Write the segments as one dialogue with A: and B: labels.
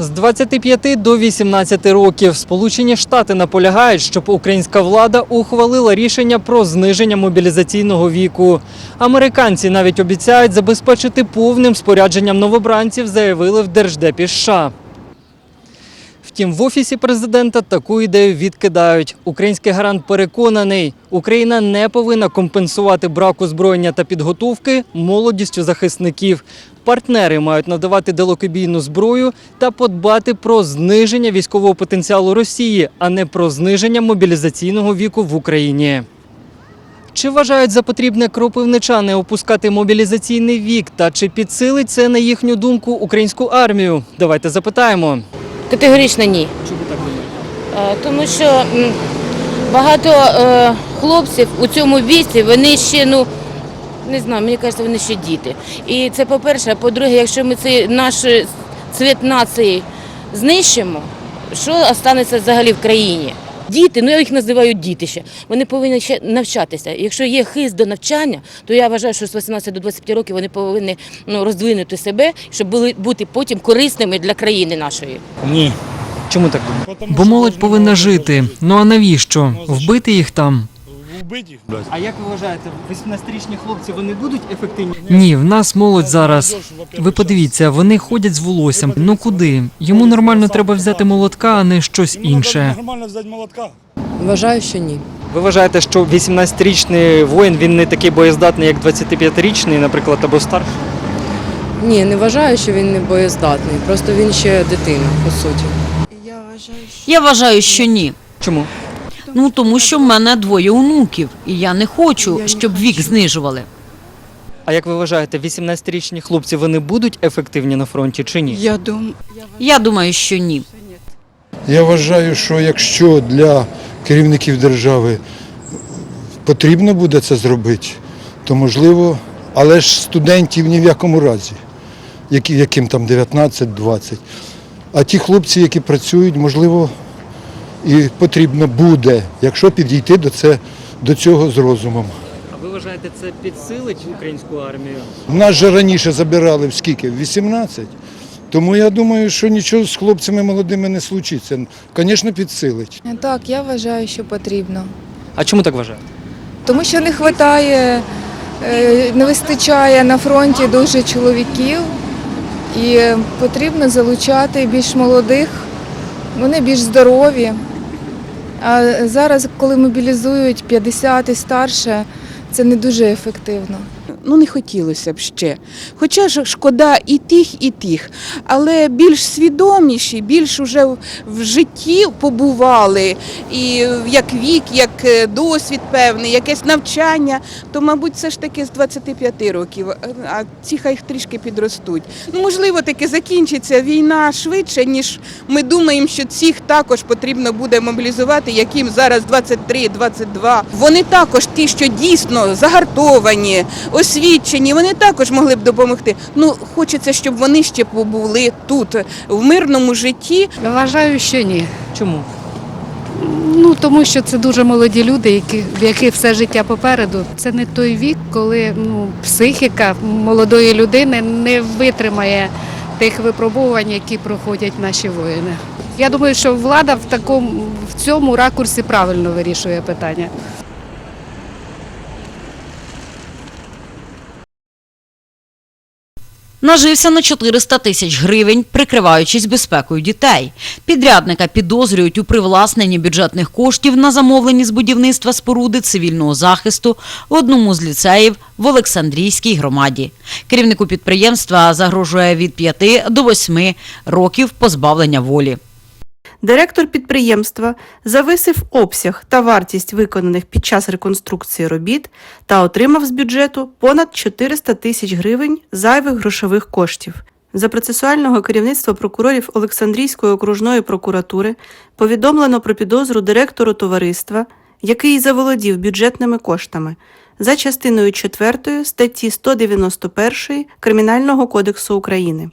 A: З 25 до 18 років Сполучені Штати наполягають, щоб українська влада ухвалила рішення про зниження мобілізаційного віку. Американці навіть обіцяють забезпечити повним спорядженням новобранців, заявили в Держдепі США. Втім, в офісі президента таку ідею відкидають. Український гарант переконаний, Україна не повинна компенсувати брак озброєння та підготовки молодістю захисників. Партнери мають надавати далекобійну зброю та подбати про зниження військового потенціалу Росії, а не про зниження мобілізаційного віку в Україні. Чи вважають за потрібне кропивничани опускати мобілізаційний вік та чи підсилить це на їхню думку українську армію? Давайте запитаємо.
B: Категорично ні.
A: Чому так думаєте?
B: Е, Тому що багато е, хлопців у цьому віці, вони ще, ну, не знаю, мені кажеться, вони ще діти. І це по-перше, а по-друге, якщо ми цей наш цвіт нації знищимо, що останеться взагалі в країні? Діти, ну я їх називаю діти ще, вони повинні ще навчатися. Якщо є хист до навчання, то я вважаю, що з 18 до 20 років вони повинні ну, роздвинути себе, щоб були, бути потім корисними для країни нашої.
C: Ні.
A: Чому так думаєте? Бо молодь повинна жити. Ну а навіщо? Вбити їх там?
C: Вбити їх, блядь.
A: А як ви вважаєте, 18-річні хлопці вони будуть ефективні?
D: Ні, в нас молодь зараз. Ви подивіться, вони ходять з волоссям. Ну куди? Йому нормально треба взяти молотка, а не щось
C: Йому треба
D: інше.
C: нормально взяти молотка.
E: Вважаю, що ні.
A: Ви вважаєте, що 18-річний воїн він не такий боєздатний, як 25-річний, наприклад, або старший?
E: Ні, не вважаю, що він не боєздатний. Просто він ще дитина, по суті.
F: Я вважаю, що ні.
A: Чому?
F: Ну тому що в мене двоє онуків, і я не хочу, щоб вік знижували.
A: А як ви вважаєте, 18-річні хлопці вони будуть ефективні на фронті чи ні?
G: Я думаю,
F: Я думаю, що ні.
H: Я вважаю, що якщо для керівників держави потрібно буде це зробити, то можливо, але ж студентів ні в якому разі, які, яким там 19-20. А ті хлопці, які працюють, можливо, і потрібно буде, якщо підійти до, це, до цього з розумом.
A: А ви вважаєте, це підсилить українську армію?
H: Нас же раніше забирали в скільки? В 18. Тому я думаю, що нічого з хлопцями молодими не случиться. Звісно, підсилить.
G: так, я вважаю, що потрібно.
A: А чому так вважаєте?
G: Тому що не вистачає, не вистачає на фронті дуже чоловіків і потрібно залучати більш молодих, вони більш здорові. А зараз, коли мобілізують 50 і старше, це не дуже ефективно.
I: Ну не хотілося б ще. Хоча ж шкода і тих, і тих, але більш свідоміші, більш уже в- житті побували, і як вік, як е, досвід певний, якесь навчання, то, мабуть, все ж таки з 25 років, а ці хай трішки підростуть. Ну, можливо, таки закінчиться війна швидше, ніж ми думаємо, що цих також потрібно буде мобілізувати, яким зараз 23-22. Вони також ті, що дійсно загартовані, освічені, вони також могли б допомогти. Ну, хочеться, щоб вони ще побули тут, в мирному житті,
J: Вважаю, що ні.
A: Чому?
J: Ну тому що це дуже молоді люди, які в яких все життя попереду. Це не той вік, коли ну, психіка молодої людини не витримає тих випробувань, які проходять наші воїни. Я думаю, що влада в такому в цьому ракурсі правильно вирішує питання.
F: Нажився на 400 тисяч гривень, прикриваючись безпекою дітей. Підрядника підозрюють у привласненні бюджетних коштів на замовлені з будівництва споруди цивільного захисту в одному з ліцеїв в Олександрійській громаді. Керівнику підприємства загрожує від 5 до 8 років позбавлення волі.
K: Директор підприємства зависив обсяг та вартість виконаних під час реконструкції робіт та отримав з бюджету понад 400 тисяч гривень зайвих грошових коштів. За процесуального керівництва прокурорів Олександрійської окружної прокуратури повідомлено про підозру директору товариства, який заволодів бюджетними коштами за частиною 4 статті 191 Кримінального кодексу України.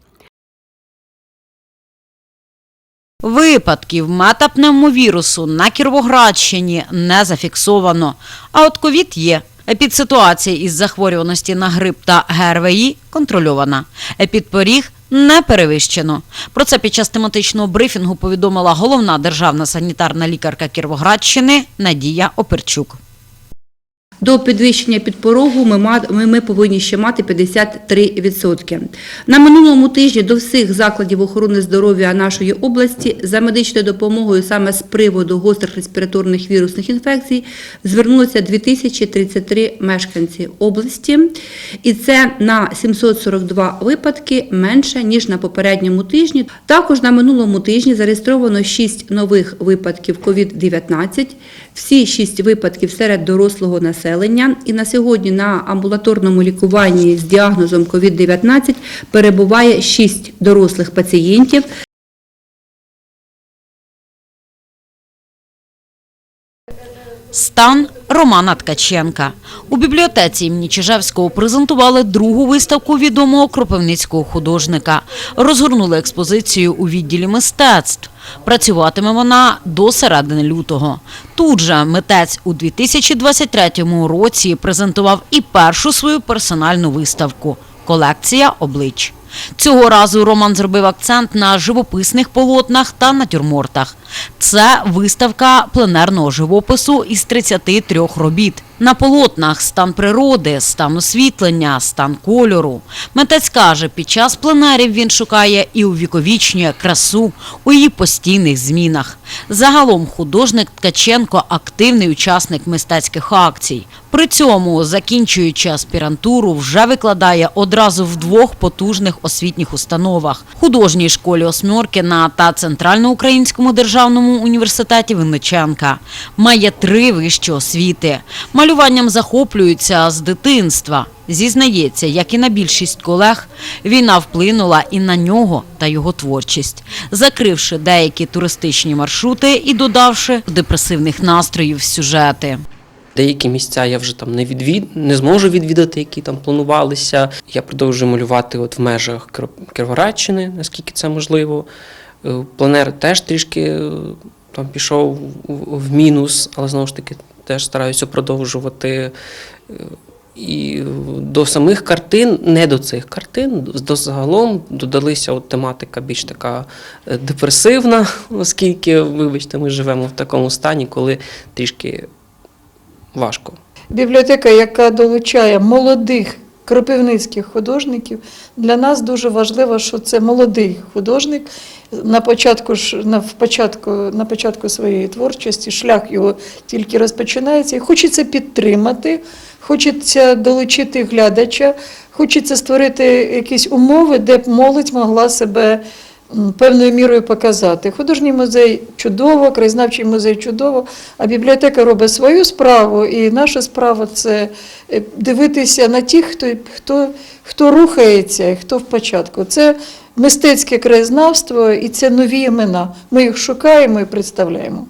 F: Випадків метапневмовірусу на Кіровоградщині не зафіксовано. А от ковід є. Епідситуація із захворюваності на грип та ГРВІ контрольована. Епідпоріг не перевищено. Про це під час тематичного брифінгу повідомила головна державна санітарна лікарка Кіровоградщини Надія Оперчук.
L: До підвищення підпорогу ми, ми, повинні ще мати 53%. На минулому тижні до всіх закладів охорони здоров'я нашої області за медичною допомогою саме з приводу гострих респіраторних вірусних інфекцій звернулося 2033 мешканці області. І це на 742 випадки менше, ніж на попередньому тижні. Також на минулому тижні зареєстровано 6 нових випадків COVID-19, всі 6 випадків серед дорослого населення. І на сьогодні на амбулаторному лікуванні з діагнозом COVID-19 перебуває 6 дорослих пацієнтів.
F: Стан Романа Ткаченка. У бібліотеці імені Чижевського презентували другу виставку відомого кропивницького художника. Розгорнули експозицію у відділі мистецтв. Працюватиме вона до середини лютого. Тут же митець у 2023 році презентував і першу свою персональну виставку колекція облич. Цього разу Роман зробив акцент на живописних полотнах та натюрмортах. Це виставка пленерного живопису із 33 робіт. На полотнах стан природи, стан освітлення, стан кольору. Митець каже, під час пленерів він шукає і увіковічнює красу у її постійних змінах. Загалом художник Ткаченко активний учасник мистецьких акцій. При цьому, закінчуючи аспірантуру, вже викладає одразу в двох потужних освітніх установах – художній школі Осьмьоркіна та Центральноукраїнському державному університеті Винниченка. Має три вищі освіти. Малюванням захоплюється з дитинства. Зізнається, як і на більшість колег, війна вплинула і на нього та його творчість, закривши деякі туристичні маршрути і додавши депресивних настроїв сюжети.
M: Деякі місця я вже там не відвід... не зможу відвідати, які там планувалися. Я продовжую малювати от в межах Кіровоградщини, наскільки це можливо. Е, Планер теж трішки е, там пішов в мінус, але знову ж таки теж стараюся продовжувати. Е, І до самих картин, не до цих картин, до загалом додалися от тематика більш така е, депресивна, оскільки, вибачте, ми живемо в такому стані, коли трішки важко.
N: Бібліотека, яка долучає молодих кропивницьких художників, для нас дуже важливо, що це молодий художник. На початку, на, початку, на початку своєї творчості шлях його тільки розпочинається. І хочеться підтримати, хочеться долучити глядача, хочеться створити якісь умови, де б молодь могла себе певною мірою показати. Художній музей чудово, краєзнавчий музей чудово, а бібліотека робить свою справу, і наша справа це е, дивитися на тих, хто, хто, хто рухається і хто в початку. Це мистецьке краєзнавство і це нові імена. Ми їх шукаємо і представляємо.